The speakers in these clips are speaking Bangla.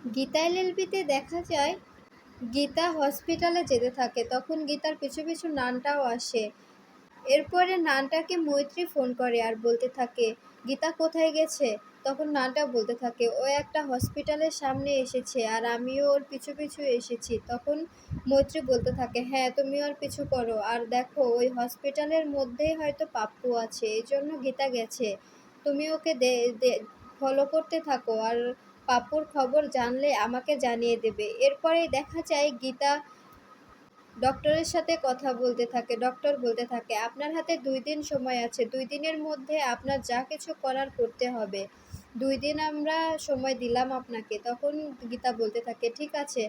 গীতা এলএলবিতে দেখা যায়, গীতা হসপিটালে যেতে থাকে। তখন গীতার পিছু পিছু নানটাও আসে। এরপরে নানটাকে মৈত্রী ফোন করে আর বলতে থাকে, গীতা কোথায় গেছে? তখন নানটা বলতে থাকে, ও একটা হসপিটালের সামনে এসেছে আর আমিও ওর পিছু পিছু এসেছি। তখন মৈত্রী বলতে থাকে হ্যাঁ তুমি ওর পিছু করো। আর দেখো, ওই হসপিটালের মধ্যেই হয়তো পাপ্পু আছে। এই জন্য গীতা গেছে। তুমি ওকে দে ফলো করতে থাকো। আর পাপ্পুর খবর জানলে আমাকে জানিয়ে দেবে। এরপরেই দেখা যায় গীতা ডক্টরের সাথে কথা বলতে থাকে, ডক্টর বলতে থাকে, আপনার হাতে দুই দিন সময় আছে, দুই দিনের মধ্যে আপনার যা কিছু করার করতে হবে। দুই দিন আমরা সময় দিলাম আপনাকে। তখন গীতা বলতে থাকে, ঠিক আছে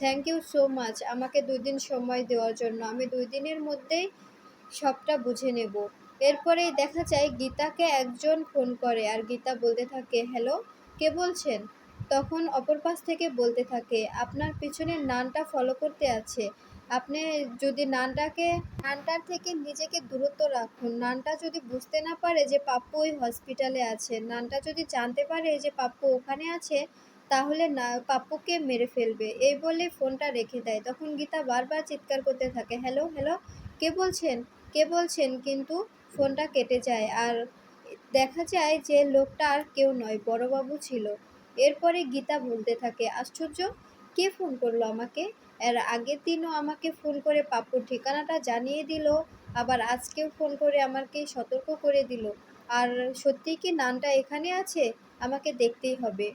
থ্যাংক ইউ সো মাচ আমাকে দুই দিন সময় দেওয়ার জন্য। আমি দুই দিনের মধ্যেই সবটা বুঝে নেব। এরপরেই দেখা যায় গীতাকে একজন ফোন করে আর গীতা বলতে থাকে হ্যালো কে বলছেন? তখন অপর পাশ থেকে বলতে থাকে, আপনার পিছনে নানটা ফলো করতে আছে। আপনি যদি নানটাকে, নানটার থেকে নিজেকে দূরত্ব রাখুন। নানটা যদি বুঝতে না পারে যে পাপ্পু ওই হসপিটালে আছে, নানটা যদি জানতে পারে যে পাপ্পু ওখানে আছে, তাহলে না, পাপ্পুকে মেরে ফেলবে। এই বলে ফোনটা রেখে দেয়। তখন গীতা বারবার চিৎকার করতে থাকে হ্যালো হ্যালো কে বলছেন? কে বলছেন? কিন্তু ফোনটা কেটে যায়। আর দেখা যায় যে লোকটা আর কেউ নয়, বড়বাবু ছিল। এরপরে গীতা বলতে থাকে, আশ্চর্য, কে ফোন করল আমাকে? এর আগের দিনও আমাকে ফোন করে পাপুর ঠিকানাটা জানিয়ে দিল, আবার আজকেও ফোন করে আমাকে সতর্ক করে দিল। আর সত্যি কি নানটা এখানে আছে? আমাকে দেখতেই হবে।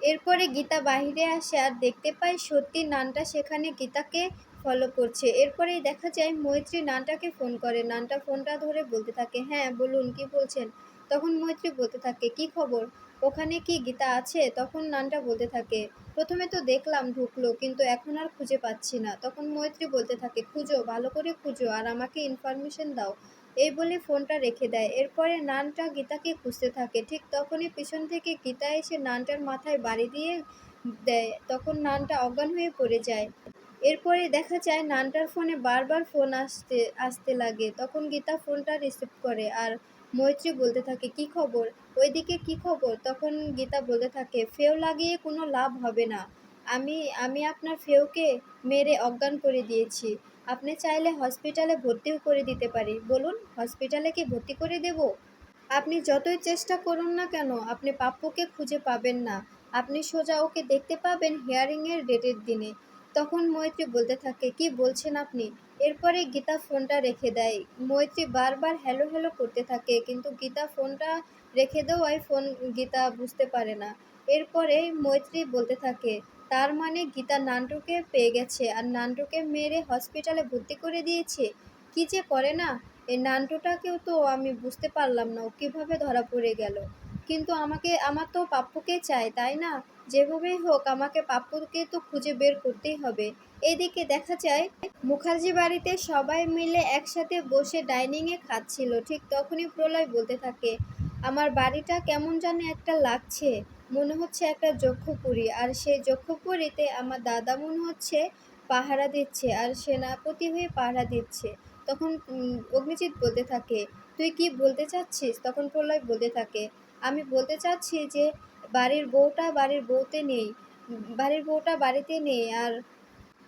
এরপরে গীতা বাহিরে আসে আর দেখতে পাই সত্যি নানটা সেখানে গীতাকে ফলো করছে। এরপরেই দেখা যায় মৈত্রী নানটাকে ফোন করে। নানটা ফোনটা ধরে বলতে থাকে হ্যাঁ বলুন, কি বলছেন? তখন মৈত্রী বলতে থাকে, কি খবর? ওখানে কি গীতা আছে? তখন নানটা বলতে থাকে, প্রথমে তো দেখলাম ঢুকলো, কিন্তু এখন আর খুঁজে পাচ্ছি না। তখন মৈত্রী বলতে থাকে, খুঁজো, ভালো করে খুঁজো আর আমাকে ইনফরমেশন দাও। এই বলে ফোনটা রেখে দেয়। এরপরে নানটা গীতাকে খুঁজতে থাকে। ঠিক তখনই পিছন থেকে গীতা এসে নানটার মাথায় বাড়ি দিয়ে দেয়। তখন নানটা অজ্ঞান হয়ে পড়ে যায়। এরপরে দেখা যায়, নানটার ফোনে বারবার ফোন আসতে আসতে লাগে। তখন গীতা ফোনটা রিসিভ করে আর মৈত্রী বলতে থাকে, কি খবর? ওইদিকে, কি খবর? তখন গীতা বলতে থাকে, ফেউ লাগিয়ে কোনো লাভ হবে না। আমি আমি আপনার ফেউকে মেরে অজ্ঞান করে দিয়েছি। আপনি চাইলে হসপিটালে ভর্তিও করে দিতে পারি। বলুন, হসপিটালে কি ভর্তি করে দেব? আপনি যতই চেষ্টা করুন না কেন, আপনি পাপ্পুকে খুঁজে পাবেন না। আপনি সোজা ওকে দেখতে পাবেন হিয়ারিংয়ের ডেটের দিনে। তখন মৈত্রী বলতে থাকে, কি বলছেন আপনি? এরপরে গীতা ফোনটা রেখে দেয়। মৈত্রী বারবার হ্যালো হ্যালো করতে থাকে, কিন্তু গীতা ফোনটা রেখে দেওয়ায় ফোন গীতা বুঝতে পারে না। এরপরে মৈত্রী বলতে থাকে, তার মানে গীতা নান্টুকে পেয়ে গেছে, আর নান্টুকে মেরে হসপিটালে ভর্তি করে দিয়েছে? কি যে করে না? এই নান্টুটাকেও তো আমি বুঝতে পারলাম না, ও কীভাবে ধরা পড়ে গেল। কিন্তু আমাকে, আমার তো পাপ্পুকে চাই, তাই না? যেভাবেই হোক, আমাকে পাপ্পুকে তো খুঁজে বের করতেই হবে। এদিকে দেখা যায়, মুখার্জি বাড়িতে সবাই মিলে একসাথে বসে ডাইনিংয়ে খাচ্ছিল। ঠিক তখনই প্রলয় বলতে থাকে, আমার বাড়িটা কেমন জানি একটা লাগছে। মনে হচ্ছে একটা যক্ষপুরী। আর সেই যক্ষপুরীতে আমার দাদা মনে হচ্ছে পাহারা দিচ্ছে, আর সেনাপতি হয়ে পাহারা দিচ্ছে। তখন অগ্নিজিৎ বলতে থাকে, তুই কি বলতে চাচ্ছিস? তখন প্রলয় বলতে থাকে, আমি বলতে চাচ্ছি যে, বাড়ির বউটা বাড়ির বউতে নেই, বাড়ির বউটা বাড়িতে নেই, আর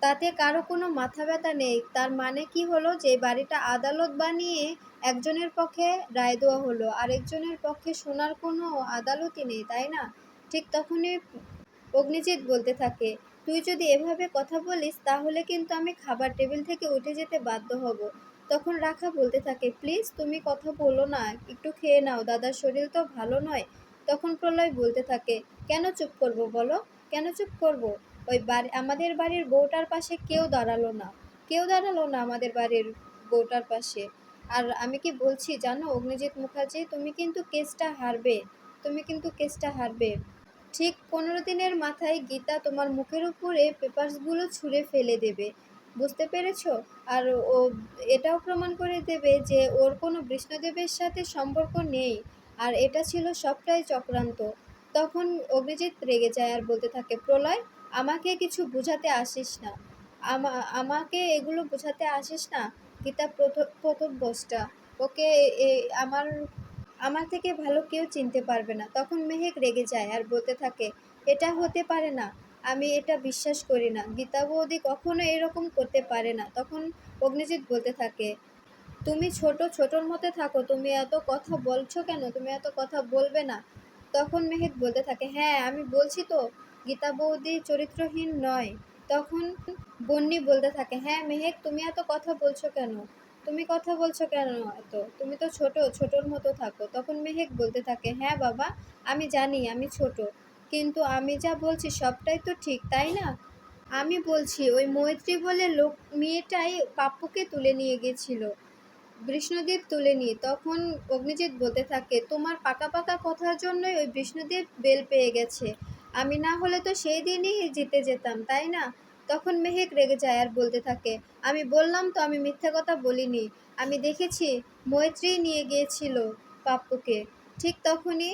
তাতে কারও কোনো মাথা ব্যথা নেই। তার মানে কি হলো যে, বাড়িটা আদালত বানিয়ে একজনের পক্ষে রায় দেওয়া হলো আরেকজনের পক্ষে শোনার কোনো আদালতই নেই, তাই না? ঠিক তখনই অগ্নিজিৎ বলতে থাকে তুই যদি এভাবে কথা বলিস, তাহলে কিন্তু আমি খাবার টেবিল থেকে উঠে যেতে বাধ্য হব। তখন রাখা বলতে থাকে, প্লিজ তুমি কথা বলো না, একটু খেয়ে নাও, দাদার শরীর তো ভালো নয়। তখন প্রলয় বলতে থাকে, কেন চুপ করব বলো? কেন চুপ করব? ওই বাড়ি, আমাদের বাড়ির বউটার পাশে কেউ দাঁড়াল না। কেউ দাঁড়াল না আমাদের বাড়ির বউটার পাশে। আর আমি কি বলছি, জানো, অগ্নিজিৎ মুখার্জি, তুমি কিন্তু কেসটা হারবে। তুমি কিন্তু কেসটা হারবে। ঠিক পনেরো দিনের মাথায় গীতা তোমার মুখের উপরে পেপারসগুলো ছুঁড়ে ফেলে দেবে। বুঝতে পেরেছ? আর ও এটাও প্রমাণ করে দেবে যে ওর কোনো বিষ্ণুদেবের সাথে সম্পর্ক নেই, আর এটা ছিল সবটাই চক্রান্ত। তখন অভিজিৎ রেগে যায় আর বলতে থাকে, প্রলয়, আমাকে কিছু বোঝাতে আসিস না। আমাকে এগুলো বোঝাতে আসিস না? গীতা প্রথম প্রথম বসটা। ওকে আমার আমার থেকে ভালো কেউ চিনতে পারবে না। তখন মেহেক রেগে যায় আর বলতে থাকে, এটা হতে পারে না, আমি এটা বিশ্বাস করি না। গীতা বৌদি কখনো এরকম করতে পারে না। তখন অগ্নিজিৎ বলতে থাকে, তুমি ছোট, ছোটর মতে থাকো, তুমি এত কথা বলছো কেন? তুমি এত কথা বলবে না? তখন মেহেক বলতে থাকে হ্যাঁ আমি বলছি তো, গীতা বৌদি চরিত্রহীন নয়। তখন বন্নি বলতে থাকে হ্যাঁ মেহেক, তুমি এত কথা বলছো কেন? তুমি কথা বলছো কেন এত? তুমি তো ছোট, ছোটর মতো থাকো। তখন মেহেক বলতে থাকে হ্যাঁ বাবা, আমি জানি, আমি ছোট। কিন্তু আমি যা বলছি সবটাই তো ঠিক, তাই না? আমি বলছি, ওই মৈত্রী বলে লোক, মেয়েটাই পাপ্পুকে তুলে নিয়ে গেছিল, বিষ্ণুদেব তুলে নিয়ে। তখন অগ্নিজিৎ বলতে থাকে, তোমার পাকা পাকা কথার জন্যই ওই বিষ্ণুদেব বেল পেয়ে গেছে। আমি না হলে তো সেই দিনই জিতে যেতাম, তাই না? তখন মেহেক রেগে যায় আর বলতে থাকে, আমি বললাম তো আমি মিথ্যা কথা বলিনি। আমি দেখেছি মৈত্রী নিয়ে গিয়েছিল পাপ্পুকে। ঠিক তখনই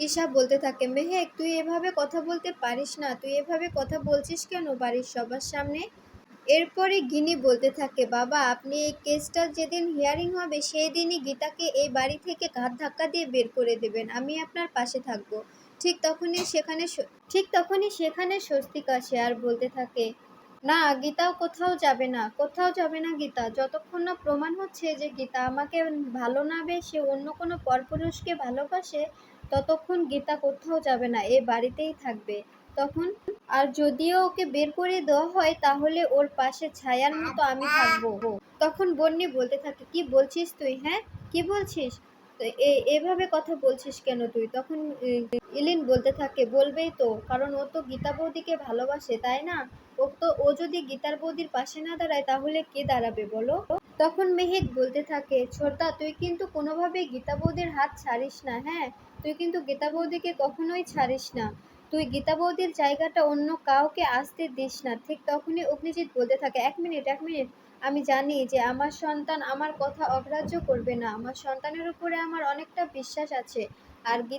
ঈশা বলতে থাকে, মেহেক, তুই এভাবে কথা বলতে পারিস না। তুই এভাবে কথা বলছিস কেন বাড়ির সবার সামনে? এরপরে গিনি বলতে থাকে, বাবা, আপনি এই কেসটা যেদিন হিয়ারিং হবে, সেই দিনই গীতাকে এই বাড়ি থেকে ঘাত ধাক্কা দিয়ে বের করে দেবেন। আমি আপনার পাশে থাকব। ঠিক তখনই সেখানে ঠিক তখনই সেখানে স্বস্তিক আসে আর বলতে থাকে, না গীতাও কোথাও যাবে না, কোথাও যাবে না গীতা। যতক্ষণ না প্রমাণ হচ্ছে যে গীতা আমাকে ভালো না বেসে, অন্য কোনো পরপুরুষকে ভালোবাসে, ততক্ষণ গীতা কোথাও যাবে না, এ বাড়িতেই থাকবে। তখন, আর যদিও ওকে বের করে দেওয়া হয়, তাহলে ওর পাশে ছায়ার মতো আমি থাকব তখন বন্নি বলতে থাকে, কি বলছিস তুই হ্যাঁ? কি বলছিস? এভাবে কথা বলছিস কেন তুই? তখন ইলিন বলতে থাকে, বলবেই তো, কারণ ও তো গীতা বৌদিকে ভালোবাসে, তাই না? ও তো, ও যদি গীতার বৌদির পাশে না দাঁড়ায়, তাহলে কে দাঁড়াবে বলো? তখন মেহেক বলতে থাকে, ছোটদা, তুই কিন্তু কোনোভাবেই গীতা বৌদির হাত ছাড়িস না হ্যাঁ? তুই কিন্তু গীতা বৌদিকে কখনোই ছাড়িস না। তুই গীতা বৌদির জায়গাটা অন্য কাউকে আসতে দিস না। ঠিক তখনই অগ্নিজিৎ বলতে থাকে, এক মিনিট এক মিনিট আমি জানি যে আমার সন্তান আমার কথা অগ্রাহ্য করবে না। আমার সন্তানের উপরে আমার অনেকটা বিশ্বাস আছে। আর গীতা